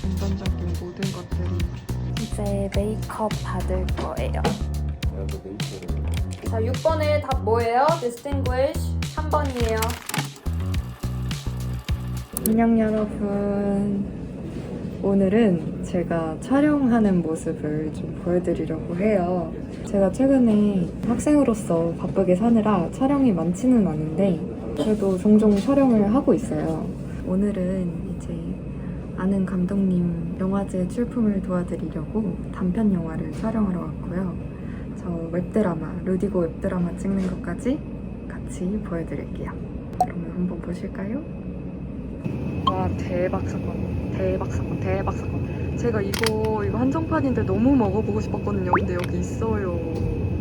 전반적인 모든 것들이 이제 메이크업 받을 거예요. 자, 6번의 답 뭐예요? Distinguish 3번이에요. 안녕 여러분. 오늘은 제가 촬영하는 모습을 좀 보여드리려고 해요. 제가 최근에 학생으로서 바쁘게 사느라 촬영이 많지는 않은데 그래도 종종 촬영을 하고 있어요. 오늘은 이제 아는 감독님 영화제 출품을 도와드리려고 단편 영화를 촬영하러 왔고요. 저 웹드라마, 루디고 웹드라마 찍는 것까지 같이 보여드릴게요. 그러면 한번 보실까요? 와 대박 사건. 대박 사건 대박 사건. 제가 이거 이거 한정판인데 너무 먹어보고 싶었거든요. 근데 여기 있어요.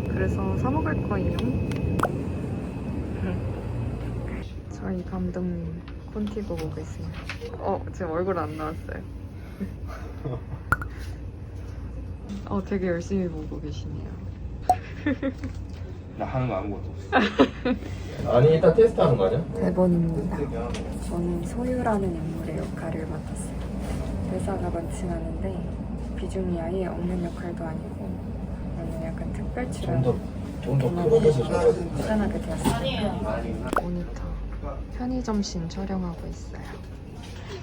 그래서 사 먹을 거예요. 저희 감독님 콘티보 보고 있습니다. 어 지금 얼굴 안 나왔어요. 어 되게 열심히 보고 계시네요. 나 하는 거 아무것도 없어. 아니 일단 테스트하는 거 아니야? 대본입니다. 저는 소유라는 인물의 역할을 맡았어요. 대사가 많진 않은데 비중이 아예 없는 역할도 아니고 저는 약간 특별 출연 좀더 좋아 출연하게 되었어요. 모니터 편의점신 촬영하고 있어요.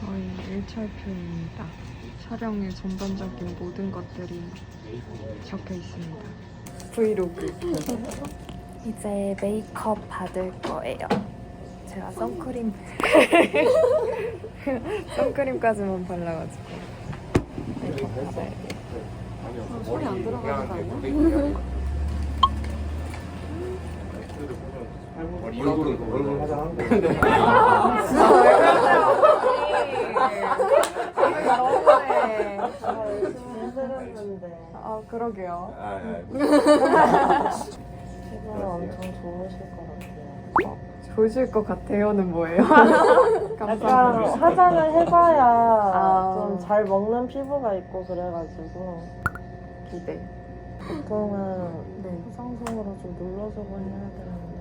저희 일철표입니다. 촬영의 전반적인 모든 것들이 적혀 있습니다. 브이로그. 이제 메이크업 받을 거예요. 제가 선크림. 선크림까지만 발라가지고. 소리 안 들어가는 거 아니야? 얼굴은 얼굴 화장한 거 너무해 아 그러게요 아, 피부가 엄청 좋으실 것 같아요. 보실 것 같아요는 뭐예요? 약간 감사합니다 화장을 해봐야 아. 좀 잘 먹는 피부가 있고 그래가지고 기대 보통은 네. 화장솜으로 좀 눌러주고 해야 되는데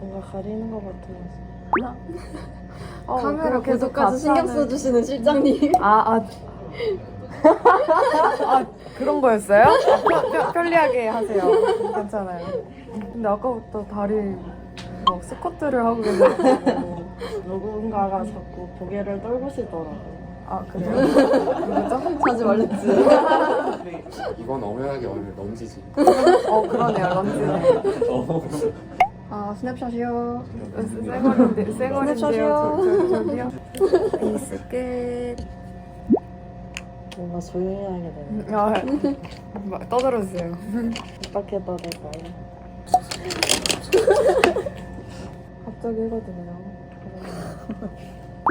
뭔가 가리는 것 같아서 어, 카메라 그렇게 해서 계속까지 신경 써주시는 실장님. 아, 아. 아, 그런 거였어요? 아, 편- 편- 편리하게 하세요. 괜찮아요. 근데 아까부터 다리 막 스쿼트를 하고 계셔가지고. 누군가가 자꾸 고개를 떨구시더라고요. 아, 그래요? 누구죠? 자주 말했지. 이건 엄연하게 오늘 런지지 어, 그러네요. 런지. 아, 스냅샷이요. 쌩얼인데, 쌩얼인데요. 스냅샷이요. 저, 저, 저기요. 베이스 끝. 뭔가 조용히 하게 되네요. 아, 막 떠들어주세요. 어떻게 떠들까요? 갑자기 해거든요.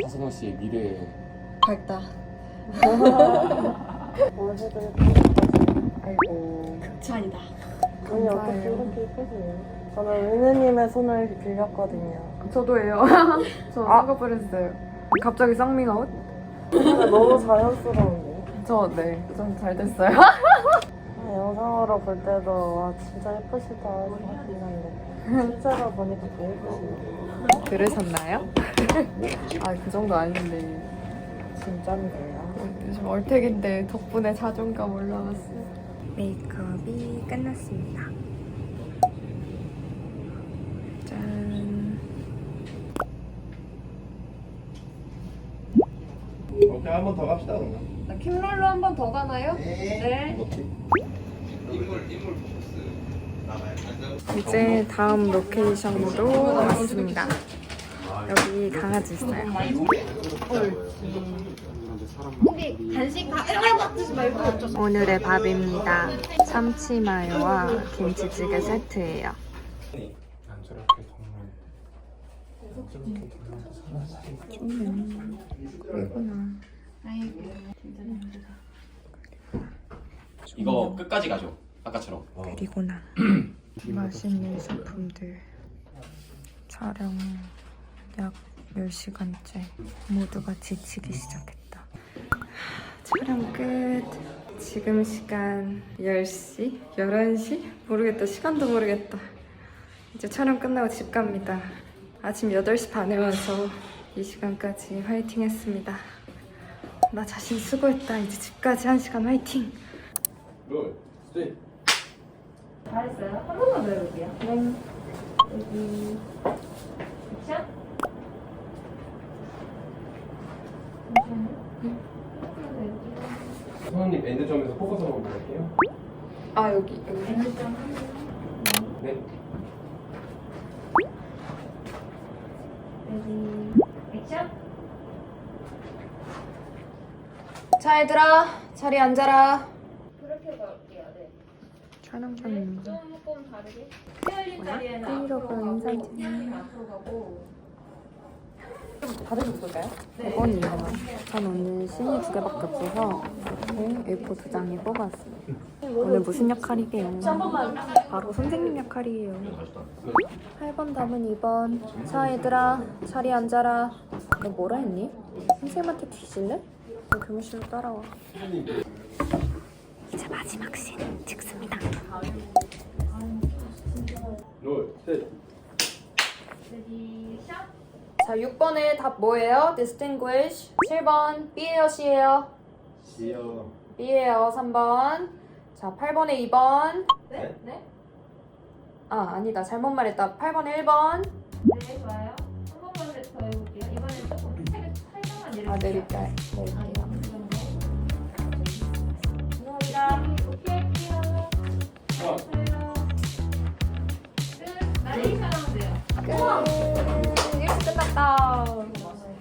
하승원 씨의 미래에 밝다. 뭘 해드릴까요? 아이고. 차이다. 눈이 어떻게 감사해요. 이렇게 예쁘세요? 저는 은혜님의 손을 빌렸거든요. 저도예요. 저 아. 쌍꺼풀 했어요. 갑자기 쌍밍아웃? 근데 너무 자연스러운데. 저, 네. 좀 잘 됐어요. 아, 영상으로 볼 때도 와 진짜 예쁘시다 생각했는데 실제로 보니까 더 예쁘시네요. 들으셨나요? 아, 그 정도 아닌데. 진짠데요. 요즘 얼택인데 덕분에 자존감 올라왔어요. 메이크업이 끝났습니다. 오케이 한 번 더 갑시다 그러면 킴롤로 한 번 더 가나요? 네. 이제 다음 로케이션으로 왔습니다. 여기 강아지 있어요. 혹시 간식 다 이런 거 드지 말고 오늘의 밥입니다. 참치마요와 김치찌개 세트예요. 난 이거 끝까지 가죠. 아까처럼. 그리고나 맛있는 소품들 촬영 약 10시간째 모두가 지치기 시작했다 촬영 끝 지금 시간 10시? 11시? 모르겠다 시간도 모르겠다 이제 촬영 끝나고 집 갑니다 아침 8시 반에 와서 이 시간까지 화이팅 했습니다 나 자신 수고했다. 이제 집까지 한 시간 화이팅. 롤 스트레이트 잘했어요. 한 번만 더 해볼게요. 네. 여기. 액션. 선생님 엔드점에서 포커스 한번 볼게요 아 여기 여기. 네 액션. 자 얘들아 자리 앉아라. 그렇게 걸게요. 네. 촬영 중입니다. 조금 다르게. 헤어린 자리에는 앞으로 가고 인사드려요. 피아노는 앞으로 가고. 다들 볼까요? 이번이요. 전 오늘 신이 두 개밖에 없어서 이렇게 A4 두 장에 뽑았어요. 오늘 무슨 역할이게요? 바로 선생님 역할이에요. 8번 답은 2번. 자 얘들아 자리 앉아라. 너 뭐라 했니? 선생님한테 뒤질래? 너 교무실로 따라와. 이제 마지막 씬 찍습니다. 자 6번의 답 뭐예요? Distinguish. 7번 B예요 C예요? 지어 B예요 3번. 자 8번에 2번. 네? 네? 아 아니다 잘못 말했다. 8번에 1번. 네, 좋아요. 한 번만 더 해볼게요. 이번엔 조금 살짝 살짝만 아 내려볼게요. 내릴게요. 내릴게요.